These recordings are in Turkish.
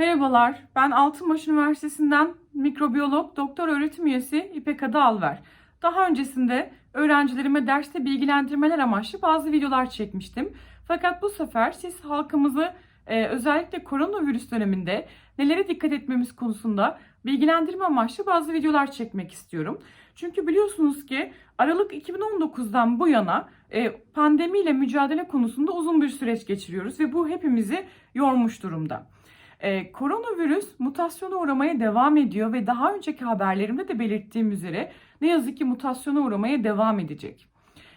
Merhabalar, ben Altınbaş Üniversitesi'nden mikrobiyolog doktor öğretim üyesi İpek Adı Alver. Daha öncesinde öğrencilerime derste bilgilendirmeler amaçlı bazı videolar çekmiştim. Fakat bu sefer siz halkımızı e, özellikle koronavirüs döneminde nelere dikkat etmemiz konusunda bilgilendirme amaçlı bazı videolar çekmek istiyorum. Çünkü biliyorsunuz ki Aralık 2019'dan bu yana e, pandemiyle mücadele konusunda uzun bir süreç geçiriyoruz ve bu hepimizi yormuş durumda. Ee, koronavirüs mutasyona uğramaya devam ediyor ve daha önceki haberlerimde de belirttiğim üzere ne yazık ki mutasyona uğramaya devam edecek.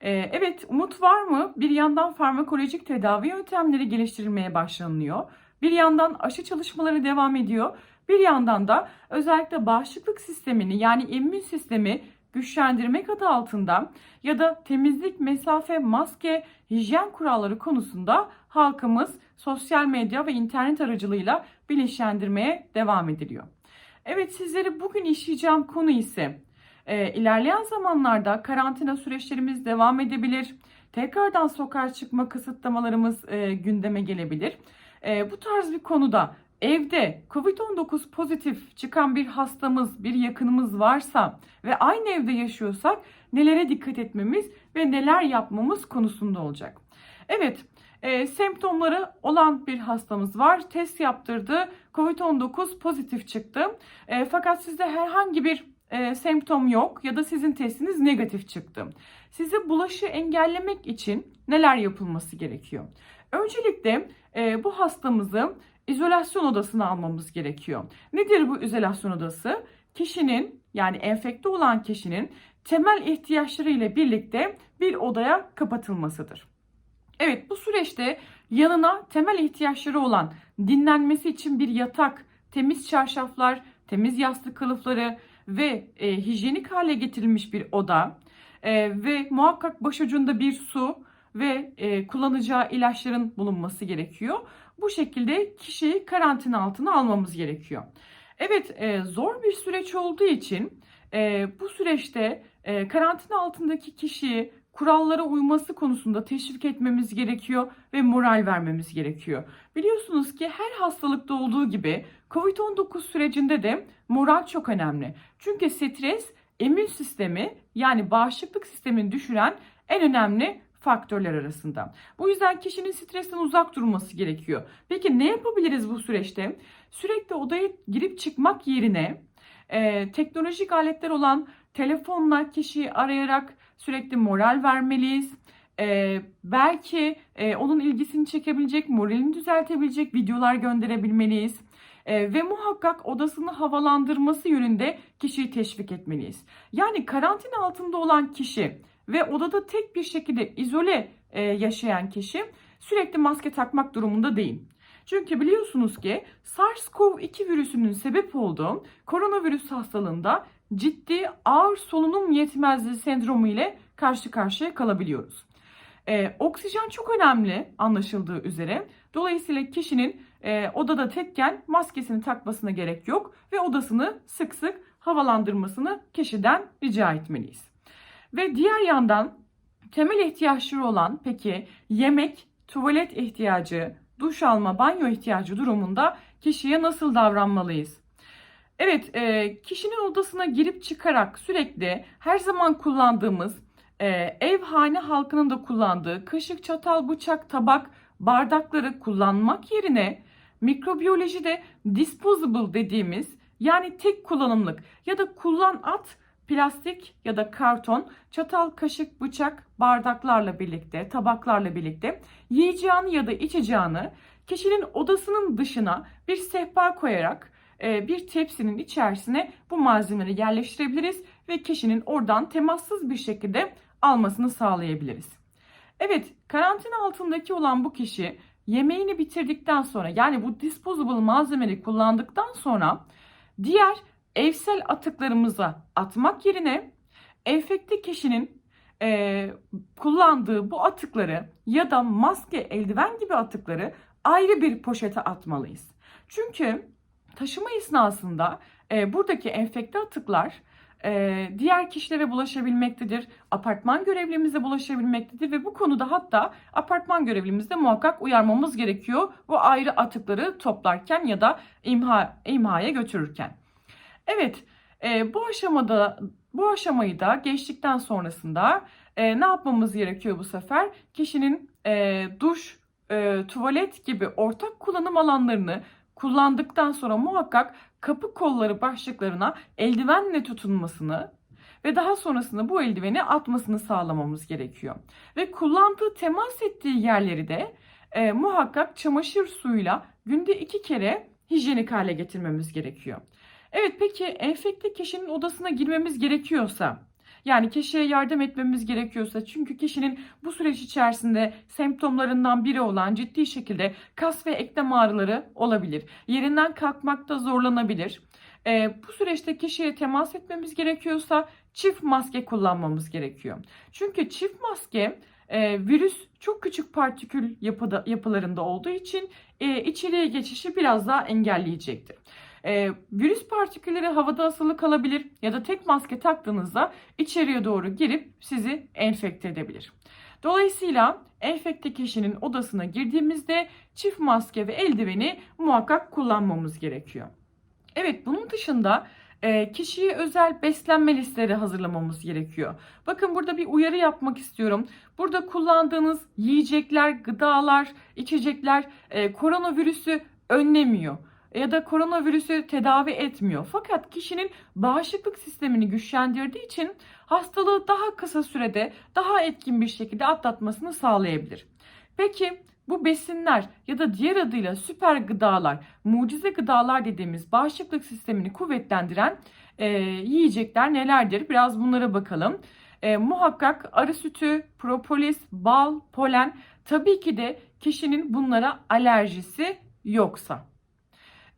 Ee, evet umut var mı? Bir yandan farmakolojik tedavi yöntemleri geliştirilmeye başlanıyor. Bir yandan aşı çalışmaları devam ediyor. Bir yandan da özellikle bağışıklık sistemini yani immün sistemi güçlendirmek adı altında ya da temizlik, mesafe, maske, hijyen kuralları konusunda halkımız sosyal medya ve internet aracılığıyla bilinçlendirmeye devam ediliyor. Evet sizlere bugün işleyeceğim konu ise e, ilerleyen zamanlarda karantina süreçlerimiz devam edebilir. Tekrardan sokağa çıkma kısıtlamalarımız e, gündeme gelebilir. E, bu tarz bir konuda evde COVID-19 pozitif çıkan bir hastamız, bir yakınımız varsa ve aynı evde yaşıyorsak nelere dikkat etmemiz ve neler yapmamız konusunda olacak. Evet, e, semptomları olan bir hastamız var. Test yaptırdı. COVID-19 pozitif çıktı. E, fakat sizde herhangi bir e, semptom yok ya da sizin testiniz negatif çıktı. Size bulaşı engellemek için neler yapılması gerekiyor? Öncelikle e, bu hastamızı izolasyon odasına almamız gerekiyor. Nedir bu izolasyon odası? Kişinin yani enfekte olan kişinin temel ihtiyaçları ile birlikte bir odaya kapatılmasıdır. Evet bu süreçte yanına temel ihtiyaçları olan dinlenmesi için bir yatak, temiz çarşaflar, temiz yastık kılıfları ve e, hijyenik hale getirilmiş bir oda e, ve muhakkak başucunda bir su ve e, kullanacağı ilaçların bulunması gerekiyor. Bu şekilde kişiyi karantina altına almamız gerekiyor. Evet e, zor bir süreç olduğu için e, bu süreçte e, karantina altındaki kişiyi kurallara uyması konusunda teşvik etmemiz gerekiyor ve moral vermemiz gerekiyor. Biliyorsunuz ki her hastalıkta olduğu gibi COVID-19 sürecinde de moral çok önemli. Çünkü stres immün sistemi yani bağışıklık sistemini düşüren en önemli faktörler arasında. Bu yüzden kişinin stresten uzak durması gerekiyor. Peki ne yapabiliriz bu süreçte? Sürekli odaya girip çıkmak yerine e, teknolojik aletler olan telefonla kişiyi arayarak sürekli moral vermeliyiz. Ee, belki e, onun ilgisini çekebilecek, moralini düzeltebilecek videolar gönderebilmeliyiz. Ee, ve muhakkak odasını havalandırması yönünde kişiyi teşvik etmeliyiz. Yani karantina altında olan kişi ve odada tek bir şekilde izole e, yaşayan kişi sürekli maske takmak durumunda değil. Çünkü biliyorsunuz ki SARS-CoV-2 virüsünün sebep olduğu koronavirüs hastalığında ciddi ağır solunum yetmezliği sendromu ile karşı karşıya kalabiliyoruz. Ee, oksijen çok önemli anlaşıldığı üzere. Dolayısıyla kişinin e, odada tekken maskesini takmasına gerek yok ve odasını sık sık havalandırmasını kişiden rica etmeliyiz. Ve diğer yandan temel ihtiyaçları olan peki yemek, tuvalet ihtiyacı, duş alma, banyo ihtiyacı durumunda kişiye nasıl davranmalıyız? Evet, e, kişinin odasına girip çıkarak sürekli her zaman kullandığımız e, ev hane halkının da kullandığı kaşık, çatal, bıçak, tabak, bardakları kullanmak yerine mikrobiyolojide disposable dediğimiz yani tek kullanımlık ya da kullan at plastik ya da karton, çatal, kaşık, bıçak, bardaklarla birlikte, tabaklarla birlikte yiyeceğini ya da içeceğini kişinin odasının dışına bir sehpa koyarak e, bir tepsinin içerisine bu malzemeleri yerleştirebiliriz ve kişinin oradan temassız bir şekilde almasını sağlayabiliriz. Evet, karantina altındaki olan bu kişi yemeğini bitirdikten sonra yani bu disposable malzemeleri kullandıktan sonra diğer evsel atıklarımıza atmak yerine enfekte kişinin e, kullandığı bu atıkları ya da maske, eldiven gibi atıkları ayrı bir poşete atmalıyız. Çünkü taşıma esnasında e, buradaki enfekte atıklar e, diğer kişilere bulaşabilmektedir. Apartman görevlimize bulaşabilmektedir ve bu konuda hatta apartman görevlimizde muhakkak uyarmamız gerekiyor. Bu ayrı atıkları toplarken ya da imha, imhaya götürürken. Evet, e, bu aşamada bu aşamayı da geçtikten sonrasında e, ne yapmamız gerekiyor bu sefer? Kişinin e, duş, e, tuvalet gibi ortak kullanım alanlarını kullandıktan sonra muhakkak kapı kolları başlıklarına eldivenle tutunmasını ve daha sonrasında bu eldiveni atmasını sağlamamız gerekiyor. Ve kullandığı, temas ettiği yerleri de e, muhakkak çamaşır suyuyla günde iki kere hijyenik hale getirmemiz gerekiyor. Evet peki enfekte kişinin odasına girmemiz gerekiyorsa yani kişiye yardım etmemiz gerekiyorsa çünkü kişinin bu süreç içerisinde semptomlarından biri olan ciddi şekilde kas ve eklem ağrıları olabilir. Yerinden kalkmakta zorlanabilir. Ee, bu süreçte kişiye temas etmemiz gerekiyorsa çift maske kullanmamız gerekiyor. Çünkü çift maske e, virüs çok küçük partikül yapıda, yapılarında olduğu için e, içeriye geçişi biraz daha engelleyecektir. E, virüs partikülleri havada asılı kalabilir ya da tek maske taktığınızda içeriye doğru girip sizi enfekte edebilir. Dolayısıyla enfekte kişinin odasına girdiğimizde çift maske ve eldiveni muhakkak kullanmamız gerekiyor. Evet bunun dışında e, kişiye özel beslenme listeleri hazırlamamız gerekiyor. Bakın burada bir uyarı yapmak istiyorum. Burada kullandığınız yiyecekler, gıdalar, içecekler e, koronavirüsü önlemiyor ya da koronavirüsü tedavi etmiyor. Fakat kişinin bağışıklık sistemini güçlendirdiği için hastalığı daha kısa sürede daha etkin bir şekilde atlatmasını sağlayabilir. Peki bu besinler ya da diğer adıyla süper gıdalar, mucize gıdalar dediğimiz bağışıklık sistemini kuvvetlendiren e, yiyecekler nelerdir? Biraz bunlara bakalım. E, muhakkak arı sütü, propolis, bal, polen tabii ki de kişinin bunlara alerjisi yoksa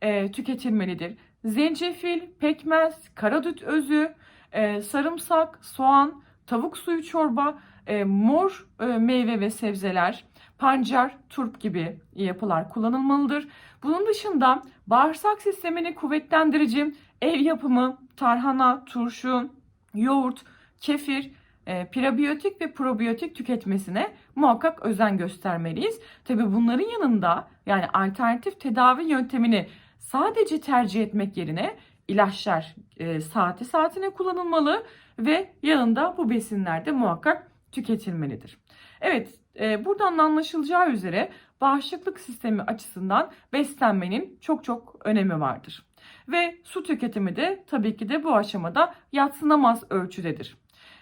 e, tüketilmelidir. Zencefil, pekmez, karadut özü, e, sarımsak, soğan, tavuk suyu çorba, e, mor e, meyve ve sebzeler, pancar, turp gibi yapılar kullanılmalıdır. Bunun dışında bağırsak sistemini kuvvetlendirici ev yapımı, tarhana, turşu, yoğurt, kefir, e, prebiyotik ve probiyotik tüketmesine muhakkak özen göstermeliyiz. Tabi bunların yanında yani alternatif tedavi yöntemini sadece tercih etmek yerine ilaçlar e, saati saatine kullanılmalı ve yanında bu besinler de muhakkak tüketilmelidir. Evet, e, buradan anlaşılacağı üzere bağışıklık sistemi açısından beslenmenin çok çok önemi vardır. Ve su tüketimi de tabii ki de bu aşamada yatsınamaz ölçüdedir.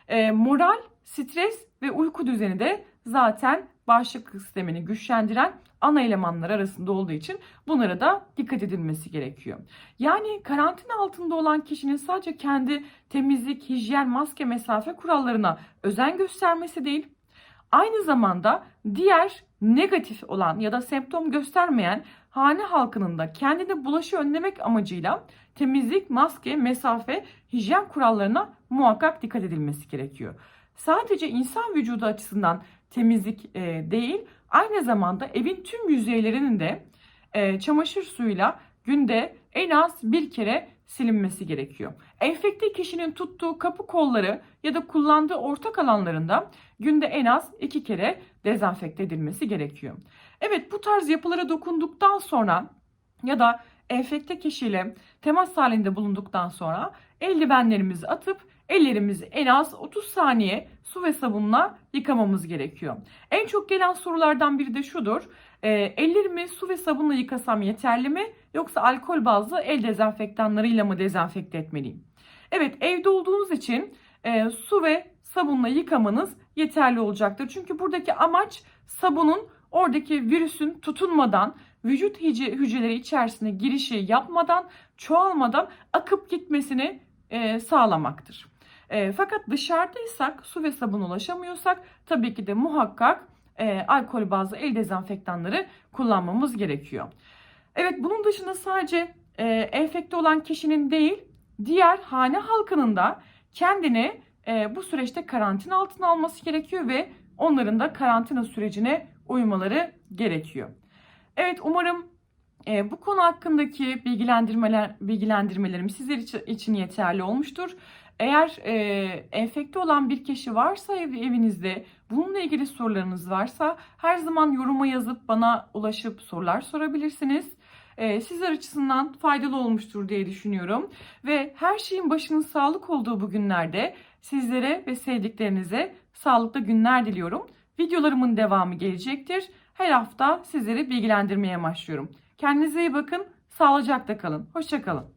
E, moral, stres ve uyku düzeni de zaten bağışıklık sistemini güçlendiren ana elemanlar arasında olduğu için bunlara da dikkat edilmesi gerekiyor. Yani karantina altında olan kişinin sadece kendi temizlik, hijyen, maske, mesafe kurallarına özen göstermesi değil, aynı zamanda diğer negatif olan ya da semptom göstermeyen hane halkının da kendine bulaşı önlemek amacıyla temizlik, maske, mesafe, hijyen kurallarına muhakkak dikkat edilmesi gerekiyor. Sadece insan vücudu açısından temizlik e, değil, aynı zamanda evin tüm yüzeylerinin de e, çamaşır suyuyla günde en az bir kere silinmesi gerekiyor. Enfekte kişinin tuttuğu kapı kolları ya da kullandığı ortak alanlarında günde en az iki kere dezenfekte edilmesi gerekiyor. Evet bu tarz yapılara dokunduktan sonra ya da enfekte kişiyle temas halinde bulunduktan sonra eldivenlerimizi atıp ellerimizi en az 30 saniye su ve sabunla yıkamamız gerekiyor. En çok gelen sorulardan biri de şudur. E, ellerimi su ve sabunla yıkasam yeterli mi? Yoksa alkol bazlı el dezenfektanlarıyla mı dezenfekte etmeliyim? Evet evde olduğunuz için e, su ve sabunla yıkamanız yeterli olacaktır. Çünkü buradaki amaç sabunun oradaki virüsün tutunmadan vücut hücreleri içerisine girişi yapmadan çoğalmadan akıp gitmesini e, sağlamaktır. E, fakat dışarıdaysak su ve sabun ulaşamıyorsak tabii ki de muhakkak e, alkol bazlı el dezenfektanları kullanmamız gerekiyor. Evet bunun dışında sadece e, enfekte olan kişinin değil diğer hane halkının da kendini e, bu süreçte karantina altına alması gerekiyor ve onların da karantina sürecine uymaları gerekiyor. Evet umarım e, bu konu hakkındaki bilgilendirmeler bilgilendirmelerim sizler için yeterli olmuştur. Eğer e, enfekte olan bir kişi varsa ev, evinizde, bununla ilgili sorularınız varsa her zaman yoruma yazıp bana ulaşıp sorular sorabilirsiniz. E, sizler açısından faydalı olmuştur diye düşünüyorum. Ve her şeyin başının sağlık olduğu bu günlerde sizlere ve sevdiklerinize sağlıklı günler diliyorum. Videolarımın devamı gelecektir. Her hafta sizleri bilgilendirmeye başlıyorum. Kendinize iyi bakın, sağlıcakla kalın. Hoşçakalın.